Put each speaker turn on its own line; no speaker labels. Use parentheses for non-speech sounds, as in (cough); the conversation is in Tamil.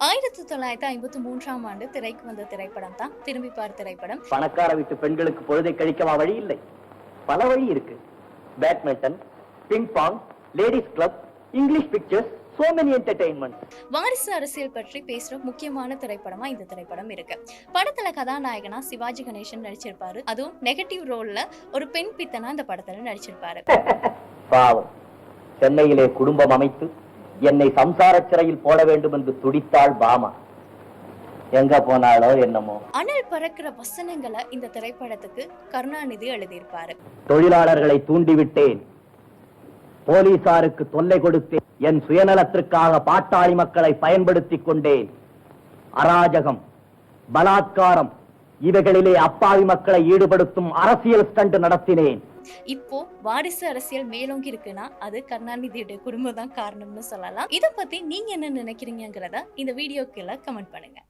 ஆயிரத்தி தொள்ளாயிரத்தி ஐம்பத்தி மூன்றாம் ஆண்டு திரைக்கு வந்த திரைப்படம் தான் திரும்பி பார் திரைப்படம்.
பணக்கார வீட்டு பெண்களுக்கு பொழுதை கழிக்கவா வழி இல்லை? பல வழி இருக்கு. Badminton ping pong ladies club English pictures so many entertainment
வாரிசு அரசியல் பற்றி பேசுற முக்கியமான திரைப்படமா இந்த திரைப்படம் இருக்கு. படத்துல கதாநாயகனா சிவாஜி கணேசன் நடிச்சிருப்பாரு. அதுவும் நெகட்டிவ் ரோல்ல ஒரு பெண் பித்தனா இந்த படத்துல நடிச்சிருப்பாரு. (laughs)
பாவம். சென்னையிலே குடும்பம் அமைத்து என்னை சம்சார சிறையில் போட வேண்டும் என்று துடித்தாள் பாமா. எங்க போனாலோ என்னமோ.
அனல் பறக்கிற வசனங்களை இந்த திரைப்படத்துக்கு கருணாநிதி எழுதியிருப்பாரு.
தொழிலாளர்களை தூண்டிவிட்டேன். போலீசாருக்கு தொல்லை கொடுத்தேன். என் சுயநலத்திற்காக பாட்டாளி மக்களை பயன்படுத்திக் கொண்டேன். அராஜகம் பலாத்காரம் இவைகளிலே அப்பாவி மக்களை ஈடுபடுத்தும் அரசியல் ஸ்டண்ட் நடத்தினேன்.
இப்போ வாரிசு அரசியல் மேலோங்கி இருக்குன்னா அது கருணாநிதியுடைய குடும்பம் தான் காரணம்னு சொல்லலாம். இதை பத்தி நீங்க என்ன நினைக்கிறீங்கிறத இந்த வீடியோக்குள்ள கமெண்ட் பண்ணுங்க.